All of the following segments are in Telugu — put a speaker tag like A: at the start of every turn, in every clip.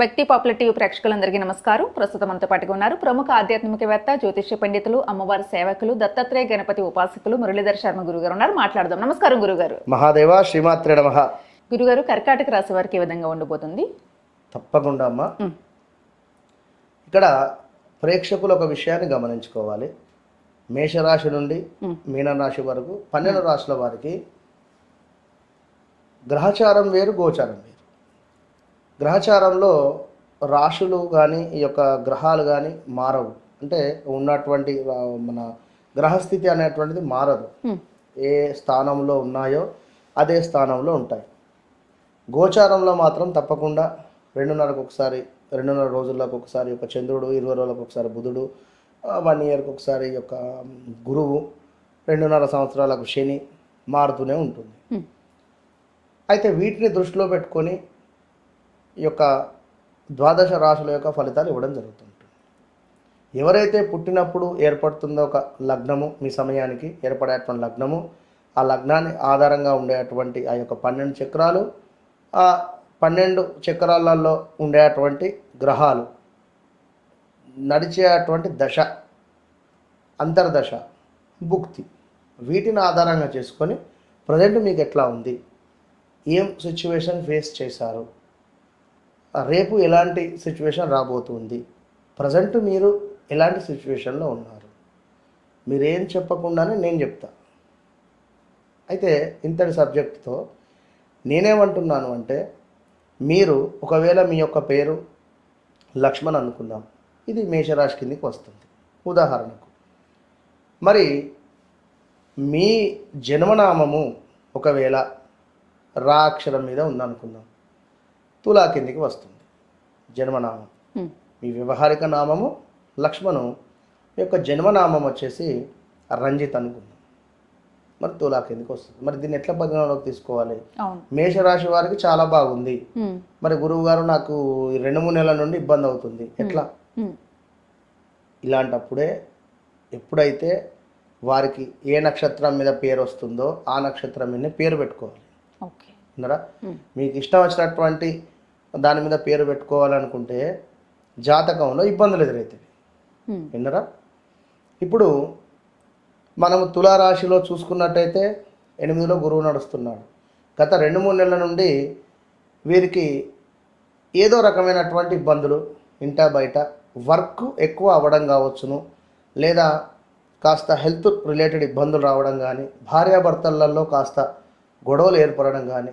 A: వ్యక్తి పాపులర్ టీవీ ప్రేక్షకులందరికీ నమస్కారం. ప్రస్తుతం మనతో పాటుగా ఉన్నారు ప్రముఖ ఆధ్యాత్మికవేత్త జ్యోతిష్య పండితులు అమ్మవారి సేవకులు దత్తాత్రేయ గణపతి ఉపాసకులు మురళీధర్ శర్మ గురుగారు ఉన్నారు. మాట్లాడదాం. నమస్కారం గురుగారు.
B: మహాదేవ శ్రీమాత్రే నమ.
A: గురుగారు కర్కాటక రాశి వారికి ఏ విధంగా ఉండబోతుంది?
B: తప్పకుండా అమ్మా. ఇక్కడ ప్రేక్షకులు ఒక విషయాన్ని గమనించుకోవాలి. మేషరాశి నుండి. మీనరాశి వరకు పన్నెండు రాశుల వారికి గ్రహచారం వేరు గోచారం వేరు. గ్రహచారంలో రాశులు కానీ ఈ యొక్క గ్రహాలు కానీ మారవు అంటే ఉన్నటువంటి మన గ్రహస్థితి అనేటువంటిది మారదు. ఏ స్థానంలో ఉన్నాయో అదే స్థానంలో ఉంటాయి గోచారంలో మాత్రం తప్పకుండా రెండున్నరకు ఒకసారి రెండున్నర రోజులకు ఒకసారి ఒక చంద్రుడు ఇరవై రోజులకు ఒకసారి బుధుడు వన్ ఇయర్కి ఒకసారి యొక్క గురువు రెండున్నర సంవత్సరాలకు శని మారుతూనే ఉంటుంది. అయితే వీటిని దృష్టిలో పెట్టుకొని ఈ యొక్క ద్వాదశ రాశుల యొక్క ఫలితాలు ఇవ్వడం జరుగుతుంటుంది ఎవరైతే పుట్టినప్పుడు ఏర్పడుతుందో ఒక లగ్నము మీ సమయానికి ఏర్పడేటువంటి లగ్నము ఆ లగ్నాన్ని ఆధారంగా ఉండేటువంటి ఆ యొక్క పన్నెండు చక్రాలు ఆ పన్నెండు చక్రాలలో ఉండేటువంటి గ్రహాలు నడిచేటువంటి దశ అంతర్దశ భుక్తి వీటిని ఆధారంగా చేసుకొని ప్రజెంట్ మీకు ఎట్లా ఉంది? ఏం సిచ్యువేషన్ ఫేస్ చేశారు? రేపు ఎలాంటి సిచ్యువేషన్ రాబోతుంది? ప్రజెంట్ మీరు ఎలాంటి సిచ్యువేషన్లో ఉన్నారు? మీరేం చెప్పకుండానే నేను చెప్తా. అయితే ఇంతటి సబ్జెక్టుతో నేనేమంటున్నాను అంటే మీరు ఒకవేళ మీ యొక్క పేరు లక్ష్మణ్ అనుకుందాం. ఇది మేషరాశి కిందికి వస్తుంది. ఉదాహరణకు. మరి మీ జన్మనామము ఒకవేళ రా అక్షరం మీద ఉందనుకుందాం. తులా కిందికి వస్తుంది. జన్మనామం. మీ వ్యవహారిక నామము లక్ష్మణు మీ యొక్క జన్మనామం వచ్చేసి రంజిత్ అనుకుందాం. మరి తులా కిందికి వస్తుంది. మరి దీన్ని ఎట్లా పరిగణలోకి తీసుకోవాలి? మేషరాశి వారికి చాలా బాగుంది. మరి గురువు గారు నాకు రెండు మూడు నెలల నుండి ఇబ్బంది అవుతుంది. ఎట్లా. ఇలాంటప్పుడే ఎప్పుడైతే వారికి ఏ నక్షత్రం మీద పేరు వస్తుందో ఆ నక్షత్రం మీద పేరు పెట్టుకోవాలి. మీకు ఇష్టం వచ్చినటువంటి దాని మీద పేరు పెట్టుకోవాలనుకుంటే జాతకంలో ఇబ్బందులు ఎదురవుతాయి. విన్నరా? ఇప్పుడు మనము తులారాశిలో చూసుకున్నట్టయితే ఎనిమిదిలో గురువు నడుస్తున్నాడు. గత రెండు మూడు నెలల నుండి వీరికి ఏదో రకమైనటువంటి ఇబ్బందులు ఇంటా బయట వర్క్ ఎక్కువ అవ్వడం కావచ్చును లేదా కాస్త హెల్త్ రిలేటెడ్ ఇబ్బందులు రావడం కానీ భార్యాభర్తలలో కాస్త గొడవలు ఏర్పడడం కానీ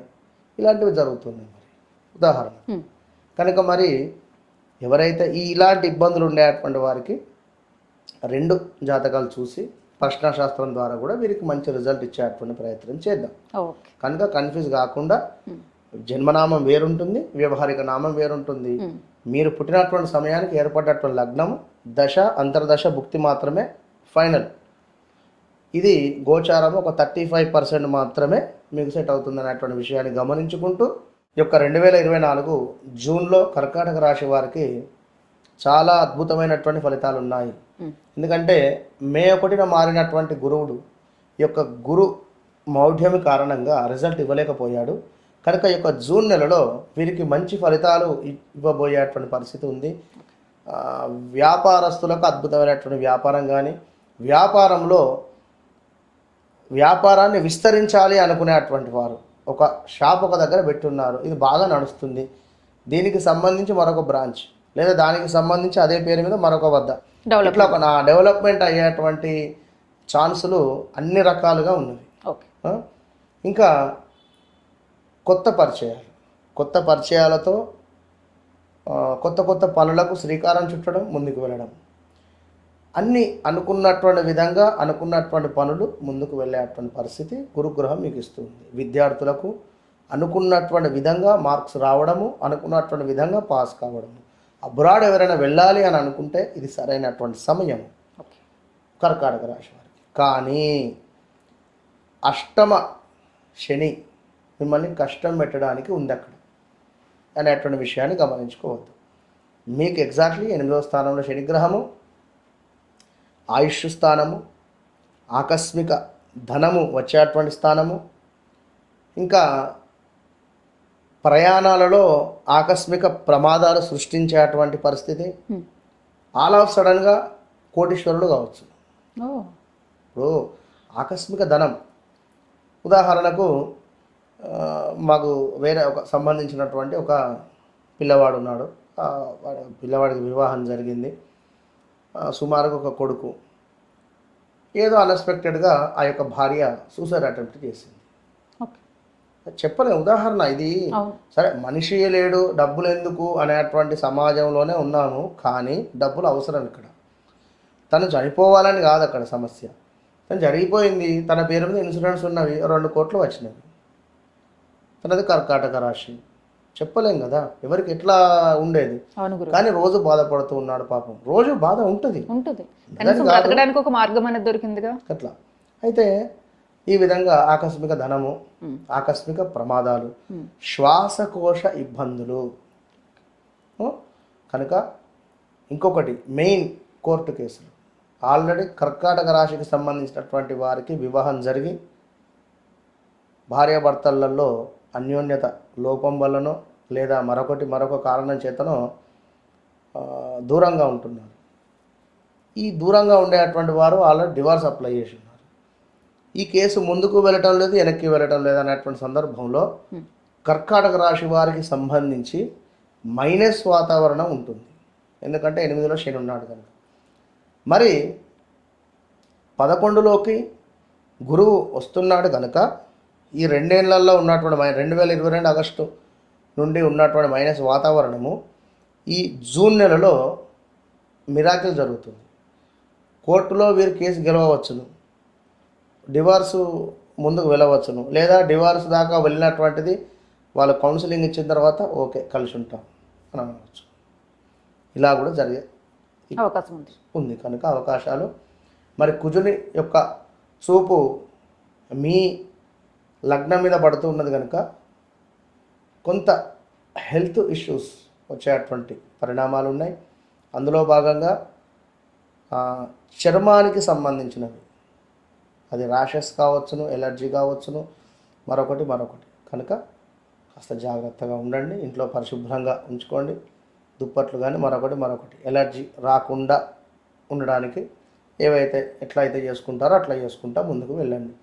B: ఇలాంటివి జరుగుతున్నాయి. మరి ఉదాహరణ. కనుక మరి ఎవరైతే ఈ ఇలాంటి ఇబ్బందులు ఉండేటువంటి వారికి రెండు జాతకాలు చూసి ప్రశ్నాశాస్త్రం ద్వారా కూడా వీరికి మంచి రిజల్ట్ ఇచ్చేటువంటి ప్రయత్నం చేద్దాం కనుక కన్ఫ్యూజ్ కాకుండా. జన్మనామం వేరుంటుంది వ్యవహారిక నామం వేరుంటుంది. మీరు పుట్టినటువంటి సమయానికి ఏర్పడినటువంటి లగ్నం దశ అంతర్దశ భుక్తి మాత్రమే ఫైనల్ ఇది గోచారం ఒక థర్టీ ఫైవ్ పర్సెంట్ మాత్రమే మీకు సెట్ అవుతుంది అనేటువంటి విషయాన్ని గమనించుకుంటూ యొక్క రెండు వేల ఇరవై నాలుగు జూన్లో కర్కాటక రాశి వారికి చాలా అద్భుతమైనటువంటి ఫలితాలు ఉన్నాయి. ఎందుకంటే మే ఒకటిన మారినటువంటి గురువుడు ఈ యొక్క గురు మౌఢ్యమి కారణంగా రిజల్ట్ ఇవ్వలేకపోయాడు. కనుక ఈ యొక్క జూన్ నెలలో వీరికి మంచి ఫలితాలు ఇవ్వబోయేటువంటి పరిస్థితి ఉంది. వ్యాపారస్తులకు అద్భుతమైనటువంటి వ్యాపారం కానీ వ్యాపారంలో వ్యాపారాన్ని విస్తరించాలి అనుకునేటువంటి వారు. ఒక షాప్ ఒక దగ్గర పెట్టున్నారు. ఇది బాగా నడుస్తుంది. దీనికి సంబంధించి మరొక బ్రాంచ్ లేదా దానికి సంబంధించి అదే పేరు మీద మరొక వద్ద. ఇట్లా ఒక నా డెవలప్మెంట్ అయ్యేటువంటి ఛాన్సులు అన్ని రకాలుగా ఉన్నవి? ఇంకా కొత్త పరిచయాలు. కొత్త పరిచయాలతో కొత్త కొత్త పనులకు శ్రీకారం చుట్టడం ముందుకు వెళ్ళడం. అన్ని అనుకున్నటువంటి విధంగా అనుకున్నటువంటి పనులు ముందుకు వెళ్ళేటువంటి పరిస్థితి గురుగ్రహం మీకు ఇస్తుంది. విద్యార్థులకు అనుకున్నటువంటి విధంగా మార్క్స్ రావడము అనుకున్నటువంటి విధంగా పాస్ కావడము. అబ్రాడ్ ఎవరైనా వెళ్ళాలి అని అనుకుంటే ఇది సరైనటువంటి సమయం. కర్కాటక రాశి వారికి. కానీ అష్టమ శని మిమ్మల్ని కష్టం పెట్టడానికి ఉంది అక్కడ. అనేటువంటి విషయాన్ని గమనించుకోవద్దు. మీకు ఎగ్జాక్ట్లీ ఎనిమిదవ స్థానంలో శనిగ్రహము ఆయుష్ స్థానము ఆకస్మిక ధనము వచ్చేటువంటి స్థానము ఇంకా ప్రయాణాలలో ఆకస్మిక ప్రమాదాలు సృష్టించేటువంటి పరిస్థితి. ఆల్ ఆఫ్ సడన్గా కోటీశ్వరుడు కావచ్చు. ఇప్పుడు ఆకస్మిక ధనం. ఉదాహరణకు మాకు వేరే ఒక సంబంధించినటువంటి ఒక పిల్లవాడు ఉన్నాడు. పిల్లవాడికి వివాహం జరిగింది. సుమారుగా ఒక కొడుకు. ఏదో అన్ఎక్స్పెక్టెడ్గా ఆ యొక్క భార్య సూసైడ్ అటెంప్ట్ చేసింది. చెప్పలే ఉదాహరణ ఇది. సరే మనిషి లేడు డబ్బులు ఎందుకు అనేటువంటి సమాజంలోనే ఉన్నాము కానీ డబ్బులు అవసరం ఇక్కడ. తను చనిపోవాలని కాదు అక్కడ సమస్య. తను జరిగిపోయింది తన పేరు మీద ఇన్సూరెన్స్ ఉన్నవి రెండు కోట్లు వచ్చినవి. తనది కర్కాటక రాశి. చెప్పలేం కదా. ఎవరికి ఎట్లా ఉండేది? కానీ రోజు బాధపడుతూ ఉన్నాడు పాపం. రోజు బాధ ఉంటుంది.
A: ఉంటుంది. బ్రతకడానికి ఒక మార్గం అనేది దొరికిందిగా.
B: అట్లా. అయితే ఈ విధంగా ఆకస్మిక ధనము. ఆకస్మిక ప్రమాదాలు. శ్వాసకోశ ఇబ్బందులు. కనుక ఇంకొకటి మెయిన్ కోర్టు కేసులు. ఆల్రెడీ కర్కాటక రాశికి సంబంధించినటువంటి వారికి వివాహం జరిగి భార్యాభర్తలలో అన్యోన్యత లోపం వల్లనో లేదా మరొకటి మరొక కారణం చేతనో దూరంగా ఉంటున్నారు. ఈ దూరంగా ఉండేటువంటి వారు ఆల్రెడీ డివార్స్ అప్లై చేసి ఉన్నారు ఈ కేసు ముందుకు వెళ్ళటం లేదు వెనక్కి వెళ్ళటం లేదు అనేటువంటి సందర్భంలో. కర్కాటక రాశి వారికి సంబంధించి మైనస్ వాతావరణం ఉంటుంది. ఎందుకంటే ఎనిమిదిలో శని ఉన్నాడు కనుక. మరి పదకొండులోకి గురువు వస్తున్నాడు కనుక ఈ రెండేళ్ళలో ఉన్నటువంటి మై రెండు వేల ఇరవై రెండు ఆగస్టు నుండి ఉన్నటువంటి మైనస్ వాతావరణము ఈ జూన్ నెలలో మిరాకిల్ జరుగుతుంది. కోర్టులో వీరు కేసు గెలవవచ్చును. డివార్సు ముందుకు వెళ్ళవచ్చును. లేదా డివార్స్ దాకా వెళ్ళినటువంటిది వాళ్ళు కౌన్సిలింగ్ ఇచ్చిన తర్వాత ఓకే కలిసి ఉంటాం అని అనవచ్చు. ఇలా కూడా జరిగే
A: అవకాశం ఉంది.
B: ఉంది. కనుక అవకాశాలు. మరి కుజుని యొక్క చూపు మీ లగ్నం మీద పడుతూ ఉన్నది కనుక కొంత హెల్త్ ఇష్యూస్ వచ్చేటువంటి పరిణామాలు ఉన్నాయి. అందులో భాగంగా చర్మానికి సంబంధించినవి. అది ర్యాషెస్ కావచ్చును ఎలర్జీ కావచ్చును మరొకటి మరొకటి. కనుక కాస్త జాగ్రత్తగా ఉండండి ఇంట్లో పరిశుభ్రంగా ఉంచుకోండి దుప్పట్లు కానీ మరొకటి మరొకటి. ఎలర్జీ రాకుండా ఉండడానికి ఏవైతే ఎట్లా అయితే చేసుకుంటారో అట్లా చేసుకుంటా ముందుకు వెళ్ళండి.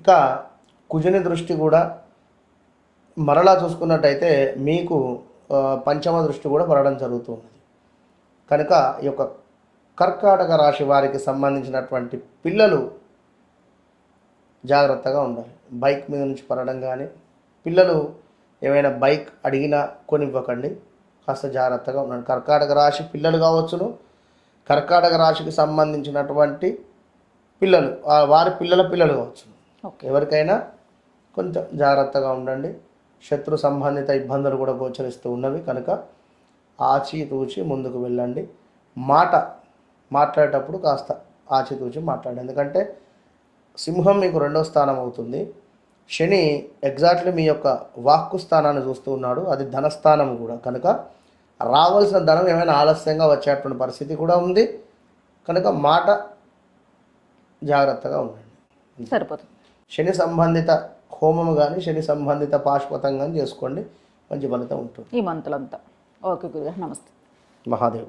B: ఇక కుజుని దృష్టి కూడా మరలా చూసుకున్నట్టయితే మీకు పంచమ దృష్టి కూడా పడడం జరుగుతుంది కనుక ఈ యొక్క కర్కాటక రాశి వారికి సంబంధించినటువంటి పిల్లలు జాగ్రత్తగా ఉండాలి. బైక్ మీద నుంచి పడడం కానీ పిల్లలు ఏమైనా బైక్ అడిగినా కొనివ్వకండి. కాస్త జాగ్రత్తగా ఉండండి. కర్కాటక రాశి పిల్లలు కావచ్చును. కర్కాటక రాశికి సంబంధించినటువంటి పిల్లలు వారి పిల్లల పిల్లలు కావచ్చు
A: ఓకే.
B: ఎవరికైనా కొంచెం జాగ్రత్తగా ఉండండి. శత్రు సంబంధిత ఇబ్బందులు కూడా గోచరిస్తూ ఉన్నవి. కనుక ఆచితూచి ముందుకు వెళ్ళండి. మాట మాట్లాడేటప్పుడు కాస్త ఆచితూచి మాట్లాడండి. ఎందుకంటే సింహం మీకు రెండో స్థానం అవుతుంది. శని ఎగ్జాక్ట్లీ మీ యొక్క వాక్కు స్థానాన్ని చూస్తూ ఉన్నాడు. అది ధనస్థానం కూడా. కనుక రావాల్సిన ధనం ఏమైనా ఆలస్యంగా వచ్చేటువంటి పరిస్థితి కూడా ఉంది. కనుక మాట జాగ్రత్తగా ఉండండి.
A: సరిపోతుంది.
B: శని సంబంధిత హోమం కానీ శని సంబంధిత పాశుపతం కానీ చేసుకోండి. మంచి ఫలితం ఉంటుంది.
A: ఈ మంతులంతా. ఓకే గురుగారు నమస్తే.
B: మహాదేవ్.